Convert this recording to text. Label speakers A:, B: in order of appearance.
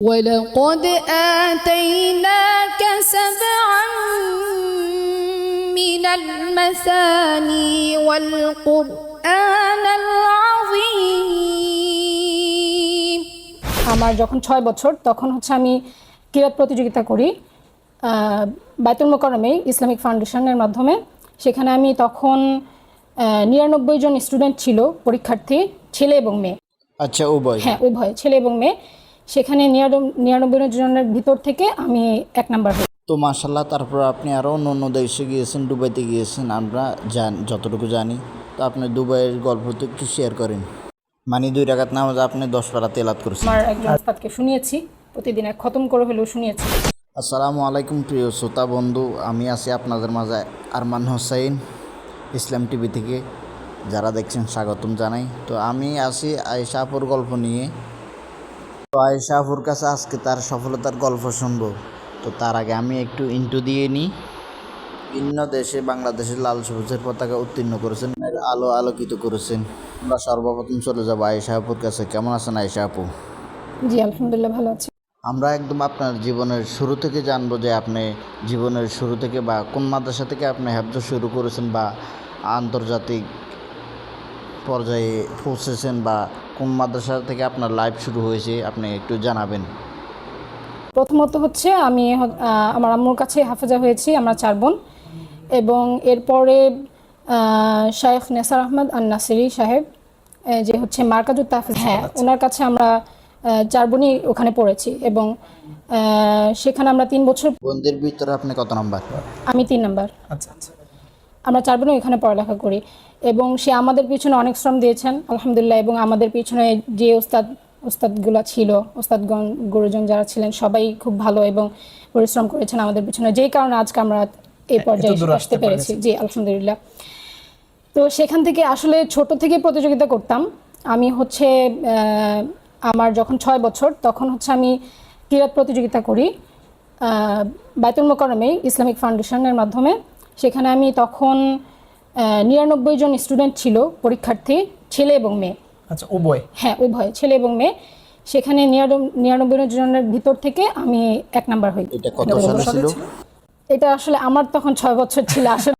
A: ولقد آتيناك سبعا من المثاني والقرآن العظيم
B: আমার যখন ছয় বছর তখন হচ্ছে আমি কিরাত প্রতিযোগিতা করি আহ, বাইতুল মোকারমে ইসলামিক ফাউন্ডেশনের মাধ্যমে সেখানে আমি তখন নিরানব্বই জন স্টুডেন্ট ছিল পরীক্ষার্থী ছেলে এবং মেয়ে
C: আচ্ছা উভয়
B: হ্যাঁ উভয় ছেলে এবং মেয়ে সেখানে নিরানব্বই জনের ভিতর থেকে আমি এক নাম্বার হই।
C: তো মাসাল্লাহ তারপর আপনি আরও অন্য অন্য দেশে গিয়েছেন দুবাইতে গিয়েছেন আমরা জান যতটুকু জানি। তো আপনি দুবাইয়ের গল্প তো একটু শেয়ার করেন। মানে দুই রাকাত নামাজ আপনি দশ পারা তেলাত করছেন।
B: আমার একজন ওস্তাদকে শুনিয়েছি প্রতিদিন এক খতম করে হলেও শুনিয়েছি।
C: আসসালামু আলাইকুম প্রিয় শ্রোতা বন্ধু আমি আছি আপনাদের মাঝে আরমান হোসাইন ইসলাম টিভি থেকে। যারা দেখছেন স্বাগতম জানাই। তো আমি আছি আয়েশাপুর গল্প নিয়ে। তো আয়েশাপুর কাছে আজকে তার সফলতার গল্প শুনব। তো তার আগে আমি একটু ইন্টু দিয়ে নিই ভিন্ন দেশে বাংলাদেশের লাল সবুজের পতাকা উত্তীর্ণ করেছেন আলো আলোকিত করেছেন। আমরা সর্বপ্রথম চলে যাব আয়েশাপুর কাছে। কেমন আছেন আয়েশা আপু
B: জি আলহামদুলিল্লাহ ভালো আছি।
C: আমরা একদম আপনার জীবনের শুরু থেকে জানব যে আপনি জীবনের শুরু থেকে বা কোন মাদ্রাসা থেকে আপনি হেফজ শুরু করেছেন বা আন্তর্জাতিক পর্যায়ে পৌঁছেছেন বা কোন মাদ্রাসা থেকে আপনার লাইফ শুরু হয়েছে আপনি একটু জানাবেন।
B: প্রথমত হচ্ছে আমি আমার আম্মুর কাছে হাফেজা হয়েছি আমরা চার বোন। এবং এরপরে শায়েখ নেসার আহমদ আন নাসিরি সাহেব যে হচ্ছে মার্কাজুত তাহফিজ। হ্যাঁ। ওনার কাছে আমরা চার বোনই ওখানে পড়েছি। এবং সেখানে আমরা তিন বছর
C: বন্ধুর ভিতরে আপনি কত নাম্বার?
B: আমি তিন নাম্বার।
D: আচ্ছা আচ্ছা।
B: আমরা চার বোনই এখানে পড়ালেখা করি। এবং সে আমাদের পিছনে অনেক শ্রম দিয়েছেন আলহামদুলিল্লাহ এবং আমাদের পিছনে যে ওস্তাদ ওস্তাদগুলো ছিল ওস্তাদগণ গুরুজন যারা ছিলেন সবাই খুব ভালো এবং পরিশ্রম করেছেন আমাদের পিছনে। যেই কারণে আজকে আমরা এই পর্যায়ে আসতে পেরেছি। জি আলহামদুলিল্লাহ। তো সেখান থেকে আসলে ছোট থেকে প্রতিযোগিতা করতাম। আমি হচ্ছে আমার যখন ছয় বছর তখন হচ্ছে আমি কিরাত প্রতিযোগিতা করি আহ, বাইতুল মোকারমে ইসলামিক ফাউন্ডেশনের মাধ্যমে। সেখানে আমি তখন নিরানব্বই জন স্টুডেন্ট ছিল পরীক্ষার্থী ছেলে এবং মেয়ে।
D: আচ্ছা উভয়?
B: হ্যাঁ উভয় ছেলে এবং মেয়ে। সেখানে নিরানব্বই নিরানব্বই জনের ভিতর থেকে আমি এক নাম্বার হই।
C: এটা কত সালে ছিল?
B: এটা আসলে আমার তখন ছয় বছর ছিল আসলে